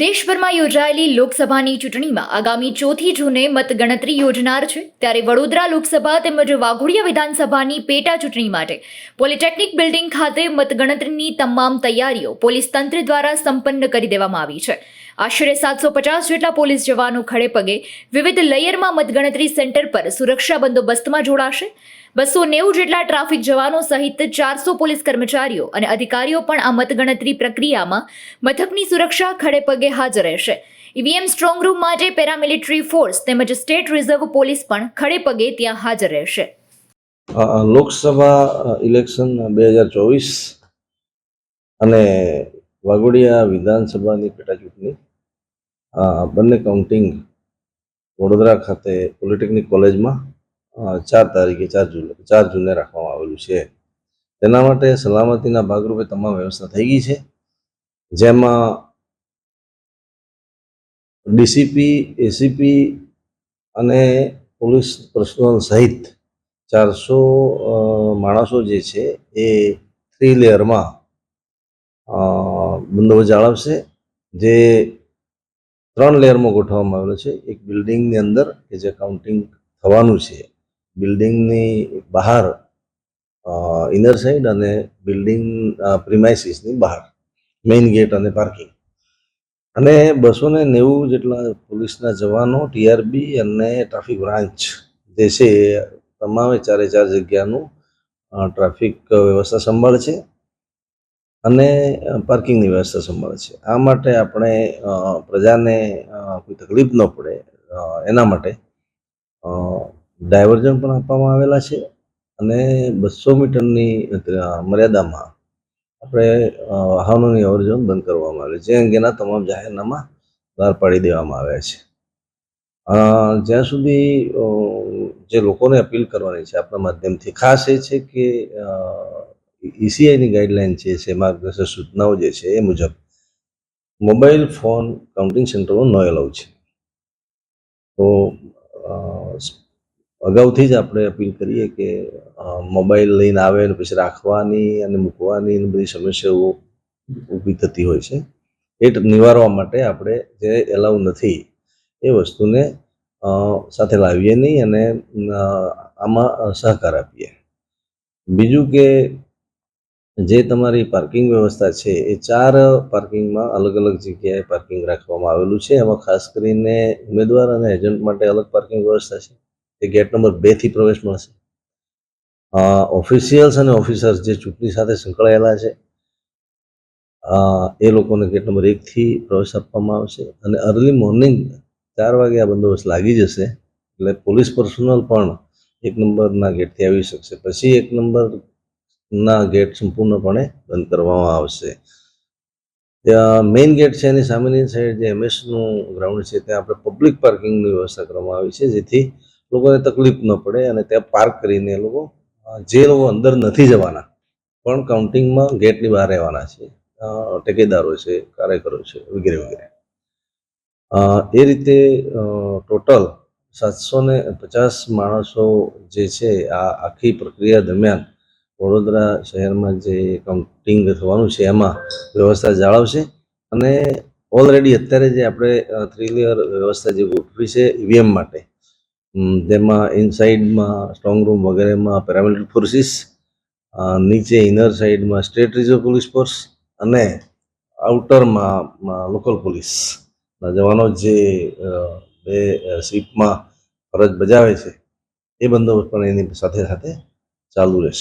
દેશભરમાં યોજાયેલી લોકસભાની ચૂંટણીમાં આગામી ચોથી જૂને મતગણતરી યોજનાર છે. ત્યારે વડોદરા લોકસભા તેમજ વાઘોડિયા વિધાનસભાની પેટા ચૂંટણી માટે પોલિટેકનિક બિલ્ડિંગ ખાતે મતગણતરીની તમામ તૈયારીઓ પોલીસ તંત્ર દ્વારા સંપન્ન કરી દેવામાં આવી છે. આશરે સાતસો પચાસ જેટલા પોલીસ જવાનો ખડે પગે વિવિધ લેયરમાં મતગણતરી સેન્ટર પર સુરક્ષા બંદોબસ્તમાં જોડાશે. બસો નેવું જેટલા ટ્રાફિક જવાનો સહિત ચારસો પોલીસ કર્મચારીઓ અને અધિકારીઓ પણ આ મતગણતરી પ્રક્રિયામાં મથકની સુરક્ષા ખડે પગે હાજર રહેશે. ઈવીએમ સ્ટ્રોંગ રૂમ માટે પેરામિલિટરી ફોર્સ તેમજ સ્ટેટ રિઝર્વ પોલીસ પણ ખડે પગે ત્યાં હાજર રહેશે. લોકસભા ઇલેક્શન બે હજાર ચોવીસ અને વાઘોડિયા વિધાનસભાની પેટાચૂંટણી બંને કાઉન્ટિંગ વડોદરા ખાતે પોલિટેકનિક કોલેજમાં ચાર તારીખે, ચાર જૂન ચાર જૂને રાખવામાં આવેલું છે. તેના માટે સલામતીના ભાગરૂપે તમામ વ્યવસ્થા થઈ ગઈ છે. જેમાં ડીસીપી, એસીપી અને પોલીસ પર્સનલ સહિત ચારસો માણસો જે છે એ થ્રી લેયરમાં બંદોબસ્ત જાળવશે. જે ત્રણ લેયરમાં ગોઠવવામાં આવેલો છે. એક બિલ્ડિંગની અંદર કે જે કાઉન્ટિંગ થવાનું છે. બિલ્ડિંગની બહાર ઇનર સાઈડ અને બિલ્ડિંગ પ્રિમાઇસીસની બહાર મેઇન ગેટ અને પાર્કિંગ અને બસો ને નેવું જેટલા પોલીસના જવાનો ટીઆરબી અને ટ્રાફિક બ્રાન્ચ જે છે તમામે ચારે ચાર જગ્યાનું ટ્રાફિક વ્યવસ્થા સંભાળે છે અને પાર્કિંગની વ્યવસ્થા સંભાળે છે. આ માટે આપણે પ્રજાને કોઈ તકલીફ ન પડે એના માટે ડાયવર્ઝન પણ આપવામાં આવેલા છે અને બસો મીટરની મર્યાદામાં આપણે વાહનોની અવરજવર બંધ કરવામાં આવે છે. જે અંગેના તમામ જાહેરનામા બહાર પાડી દેવામાં આવ્યા છે. જ્યાં સુધી જે લોકોને અપીલ કરવાની છે આપણા માધ્યમથી, ખાસ એ છે કે ઈસીઆઈની ગાઈડલાઈન છે છે, માર્ગદર્શક સૂચનાઓ જે છે એ મુજબ મોબાઈલ ફોન કાઉન્ટિંગ સેન્ટરો ન એલાઉ છે. તો અગાઉથી જ આપણે અપીલ કરીએ કે મોબાઈલ લઈને આવે અને પછી રાખવાની અને મૂકવાની બધી સમસ્યાઓ ઊભી થતી હોય છે. એ નિવારવા માટે આપણે જે એલાઉ નથી એ વસ્તુને સાથે લાવીએ નહીં અને આમાં સહકાર આપીએ. બીજું કે, જે તમારી પાર્કિંગ વ્યવસ્થા છે એ ચાર પાર્કિંગમાં અલગ અલગ જગ્યાએ પાર્કિંગ રાખવામાં આવેલું છે. એમાં ખાસ કરીને ઉમેદવાર અને એજન્ટ માટે અલગ પાર્કિંગ વ્યવસ્થા છે. એ ગેટ નંબર બેથી પ્રવેશ મળશે ઓફિશિયલ્સ અને ઓફિસર્સ જે ચૂંટણી સાથે સંકળાયેલા છે એ લોકોને ગેટ નંબર એકથી પ્રવેશ આપવામાં આવશે અને અર્લી મોર્નિંગ ચાર વાગે આ બંદોબસ્ત લાગી જશે, એટલે પોલીસ પર્સનલ પણ એક નંબરના ગેટથી આવી શકશે. પછી એક નંબરના ગેટ સંપૂર્ણપણે બંધ કરવામાં આવશે. મેઇન ગેટ છે એની સામેની સાઈડ જે એમએસનું ગ્રાઉન્ડ છે, ત્યાં આપણે પબ્લિક પાર્કિંગની વ્યવસ્થા કરવામાં આવી છે, જેથી લોકોને તકલીફ ન પડે અને ત્યાં પાર્ક કરીને એ લોકો જે લોકો અંદર નથી જવાના પણ કાઉન્ટિંગમાં ગેટની બહાર રહેવાના છે ટેકેદારો છે કાર્યકરો છે વગેરે વગેરે. એ રીતે ટોટલ સાતસો ને પચાસ માણસો જે છે આ આખી પ્રક્રિયા દરમિયાન વડોદરા શહેરમાં જે કાઉન્ટિંગ થવાનું છે એમાં વ્યવસ્થા જાળવશે અને ઓલરેડી અત્યારે જે આપણે થ્રી લેયર વ્યવસ્થા જે ગોઠવી છે ઈવીએમ માટે હમ, તેમાં ઇનસાઇડમાં સ્ટ્રોંગ રૂમ વગેરેમાં પેરામિલિટરી ફોર્સિસ નીચે ઇનર સાઇડમાં સ્ટેટ રિઝર્વ પોલીસ ફોર્સ અને આઉટરમાં લોકલ પોલીસના જવાનો જે બે શિપમાં ફરજ બજાવે છે, એ બંદોબસ્ત પણ એની સાથે સાથે ચાલુ રહેશે.